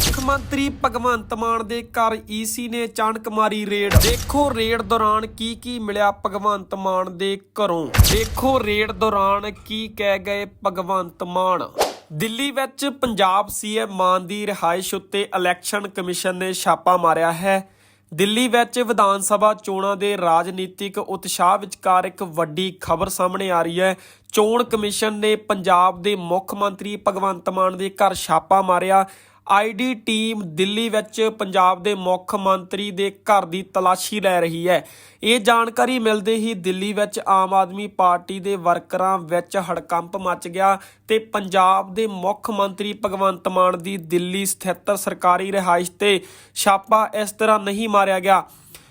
ਮੁੱਖ ਮੰਤਰੀ ਭਗਵੰਤ ਮਾਨ ਦੇ ਘਰ ਈਸੀ ਨੇ ਅਚਾਨਕ ਮਾਰੀ ਰੇਡ। ਦੇਖੋ ਰੇਡ ਦੌਰਾਨ ਕੀ ਕੀ ਮਿਲਿਆ ਭਗਵੰਤ ਮਾਨ ਦੇ ਘਰੋਂ। ਦੇਖੋ ਰੇਡ ਦੌਰਾਨ ਕੀ ਕਹਿ ਗਏ ਭਗਵੰਤ ਮਾਨ। ਦਿੱਲੀ ਵਿੱਚ ਪੰਜਾਬ ਸੀਐਮ ਮਾਨ ਦੀ ਰਿਹਾਇਸ਼ ਉੱਤੇ ਇਲੈਕਸ਼ਨ ਕਮਿਸ਼ਨ ਨੇ ਛਾਪਾ ਮਾਰਿਆ ਹੈ। ਦਿੱਲੀ ਵਿੱਚ ਵਿਧਾਨ ਸਭਾ ਚੋਣਾਂ ਦੇ ਰਾਜਨੀਤਿਕ ਉਤਸ਼ਾਹ ਵਿਚਕਾਰ ਇੱਕ ਵੱਡੀ ਖਬਰ ਸਾਹਮਣੇ ਆ ਰਹੀ ਹੈ। ਚੋਣ ਕਮਿਸ਼ਨ ਨੇ ਪੰਜਾਬ ਦੇ ਮੁੱਖ ਮੰਤਰੀ ਭਗਵੰਤ ਮਾਨ ਦੇ ਘਰ ਛਾਪਾ ਮਾਰਿਆ। ਆਈਡੀ ਟੀਮ ਦਿੱਲੀ ਵਿੱਚ ਪੰਜਾਬ ਦੇ ਮੁੱਖ ਮੰਤਰੀ ਦੇ ਘਰ ਦੀ ਤਲਾਸ਼ੀ ਲੈ ਰਹੀ ਹੈ। ਇਹ ਜਾਣਕਾਰੀ ਮਿਲਦੇ ਹੀ ਦਿੱਲੀ ਵਿੱਚ ਆਮ ਆਦਮੀ ਪਾਰਟੀ ਦੇ ਵਰਕਰਾਂ ਵਿੱਚ ਹੜਕੰਪ ਮਚ ਗਿਆ ਤੇ ਪੰਜਾਬ ਦੇ ਮੁੱਖ ਮੰਤਰੀ ਭਗਵੰਤ ਮਾਨ ਦੀ ਦਿੱਲੀ ਸਥਿਤ ਸਰਕਾਰੀ ਰਿਹਾਇਸ਼ ਤੇ ਛਾਪਾ ਇਸ ਤਰ੍ਹਾਂ ਨਹੀਂ ਮਾਰਿਆ ਗਿਆ।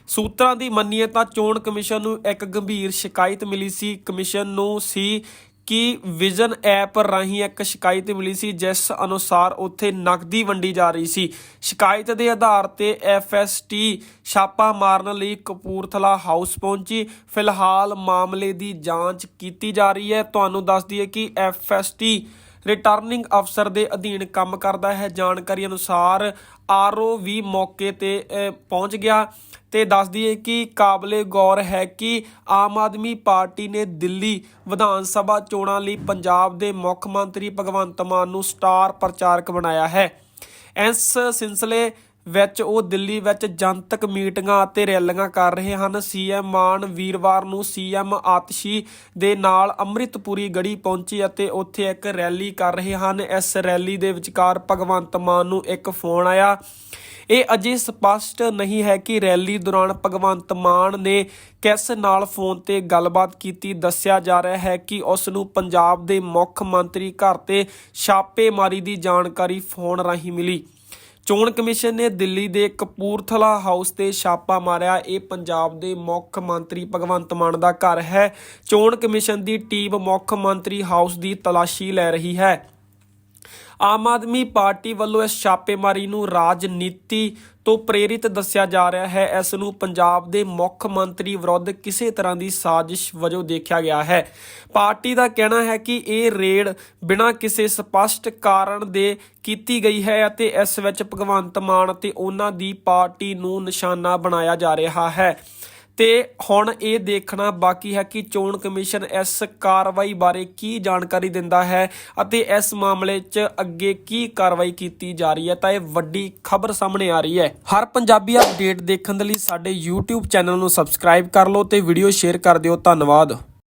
ਸੂਤਰਾਂ ਦੀ ਮੰਨੀਏ ਤਾਂ ਚੋਣ ਕਮਿਸ਼ਨ ਨੂੰ ਇੱਕ ਗੰਭੀਰ ਸ਼ਿਕਾਇਤ ਮਿਲੀ ਸੀ। ਕਮਿਸ਼ਨ ਨੂੰ ਸੀ ਕਿ ਵਿਜ਼ਨ ਐਪ ਰਾਹੀਂ ਇੱਕ ਸ਼ਿਕਾਇਤ ਮਿਲੀ ਸੀ, ਜਿਸ ਅਨੁਸਾਰ ਉੱਥੇ ਨਕਦੀ ਵੰਡੀ ਜਾ ਰਹੀ ਸੀ। ਸ਼ਿਕਾਇਤ ਦੇ ਆਧਾਰ ਤੇ ਐਫਐਸਟੀ ਛਾਪਾ ਮਾਰਨ ਲਈ ਕਪੂਰਥਲਾ ਹਾਊਸ ਪਹੁੰਚੀ। ਫਿਲਹਾਲ ਮਾਮਲੇ ਦੀ ਜਾਂਚ ਕੀਤੀ ਜਾ ਰਹੀ ਹੈ। ਤੁਹਾਨੂੰ ਦੱਸ ਦਈਏ ਕਿ ਐਫਐਸਟੀ ਰਿਟਰਨਿੰਗ ਅਫਸਰ ਦੇ ਅਧੀਨ ਕੰਮ ਕਰਦਾ ਹੈ। ਜਾਣਕਾਰੀ ਅਨੁਸਾਰ ਆਰਓ ਵੀ ਮੌਕੇ ਤੇ ਪਹੁੰਚ ਗਿਆ ਤੇ ਦੱਸ ਦਈਏ ਕਿ ਕਾਬਲੇ ਗੌਰ ਹੈ ਕਿ ਆਮ ਆਦਮੀ ਪਾਰਟੀ ਨੇ ਦਿੱਲੀ ਵਿਧਾਨ ਸਭਾ ਚੋਣਾਂ ਲਈ ਪੰਜਾਬ ਦੇ ਮੁੱਖ ਮੰਤਰੀ ਭਗਵੰਤ ਮਾਨ ਨੂੰ ਸਟਾਰ ਪ੍ਰਚਾਰਕ ਬਣਾਇਆ ਹੈ। ਇਸ ਸਿਲਸਿਲੇ ਵਿੱਚ ਉਹ ਦਿੱਲੀ ਵਿੱਚ ਜਨਤਕ ਮੀਟਿੰਗਾਂ ਅਤੇ ਰੈਲੀਆਂ ਕਰ ਰਹੇ ਹਨ। ਸੀਐਮ ਮਾਨ ਵੀਰਵਾਰ ਨੂੰ ਸੀਐਮ ਆਤਸ਼ੀ ਦੇ ਨਾਲ ਅੰਮ੍ਰਿਤਪੁਰੀ ਗੜੀ ਪਹੁੰਚੀ ਅਤੇ ਉੱਥੇ ਇੱਕ ਰੈਲੀ ਕਰ ਰਹੇ ਹਨ। ਇਸ ਰੈਲੀ ਦੇ ਵਿਚਕਾਰ ਭਗਵੰਤ ਮਾਨ ਨੂੰ ਇੱਕ ਫੋਨ ਆਇਆ। ਇਹ ਅਜੇ ਸਪਸ਼ਟ ਨਹੀਂ ਹੈ ਕਿ ਰੈਲੀ ਦੌਰਾਨ ਭਗਵੰਤ ਮਾਨ ਨੇ ਕਿਸ ਨਾਲ ਫੋਨ ਤੇ ਗੱਲਬਾਤ ਕੀਤੀ। ਦੱਸਿਆ ਜਾ ਰਿਹਾ ਹੈ ਕਿ ਉਸ ਨੂੰ ਪੰਜਾਬ ਦੇ ਮੁੱਖ ਮੰਤਰੀ ਘਰ ਤੇ ਛਾਪੇਮਾਰੀ ਦੀ ਜਾਣਕਾਰੀ ਫੋਨ ਰਾਹੀਂ ਮਿਲੀ। ਚੋਣ ਕਮਿਸ਼ਨ ਨੇ ਦਿੱਲੀ ਦੇ ਕਪੂਰਥਲਾ ਹਾਊਸ ਤੇ ਛਾਪਾ ਮਾਰਿਆ। ਇਹ ਪੰਜਾਬ ਦੇ ਮੁੱਖ ਮੰਤਰੀ ਭਗਵੰਤ ਮਾਨ ਦਾ ਘਰ ਹੈ। ਚੋਣ ਕਮਿਸ਼ਨ ਦੀ ਟੀਮ ਮੁੱਖ ਮੰਤਰੀ ਹਾਊਸ ਦੀ ਤਲਾਸ਼ੀ ਲੈ ਰਹੀ ਹੈ। ਆਮ ਆਦਮੀ ਪਾਰਟੀ ਵੱਲੋਂ ਇਸ ਛਾਪੇਮਾਰੀ ਨੂੰ ਰਾਜਨੀਤੀ ਤੋਂ ਪ੍ਰੇਰਿਤ ਦੱਸਿਆ ਜਾ ਰਿਹਾ ਹੈ। ਇਸ ਨੂੰ ਪੰਜਾਬ ਦੇ ਮੁੱਖ ਮੰਤਰੀ ਵਿਰੁੱਧ ਕਿਸੇ ਤਰ੍ਹਾਂ ਦੀ ਸਾਜ਼ਿਸ਼ ਵਜੋਂ ਦੇਖਿਆ ਗਿਆ ਹੈ। ਪਾਰਟੀ ਦਾ ਕਹਿਣਾ ਹੈ ਕਿ ਇਹ ਰੇਡ ਬਿਨਾਂ ਕਿਸੇ ਸਪਸ਼ਟ ਕਾਰਨ ਦੇ ਕੀਤੀ ਗਈ ਹੈ ਅਤੇ ਇਸ ਵਿੱਚ ਭਗਵੰਤ ਮਾਨ ਅਤੇ ਉਹਨਾਂ ਦੀ ਪਾਰਟੀ ਨੂੰ ਨਿਸ਼ਾਨਾ ਬਣਾਇਆ ਜਾ ਰਿਹਾ ਹੈ। ਤੇ ਹੁਣ ਇਹ ਦੇਖਣਾ ਬਾਕੀ ਹੈ ਕਿ ਚੋਣ ਕਮਿਸ਼ਨ ਇਸ ਕਾਰਵਾਈ ਬਾਰੇ ਕੀ ਜਾਣਕਾਰੀ ਦਿੰਦਾ ਹੈ ਅਤੇ ਇਸ ਮਾਮਲੇ 'ਚ ਅੱਗੇ ਕੀ ਕਾਰਵਾਈ ਕੀਤੀ ਜਾ ਰਹੀ ਹੈ ਤਾਂ ਇਹ ਵੱਡੀ ਖਬਰ ਸਾਹਮਣੇ ਆ ਰਹੀ ਹੈ। ਹਰ ਪੰਜਾਬੀ ਅਪਡੇਟ ਦੇਖਣ ਦੇ ਲਈ ਸਾਡੇ YouTube ਚੈਨਲ ਨੂੰ ਸਬਸਕ੍ਰਾਈਬ ਕਰ ਲਓ ਤੇ ਵੀਡੀਓ ਸ਼ੇਅਰ ਕਰ ਦਿਓ। ਧੰਨਵਾਦ।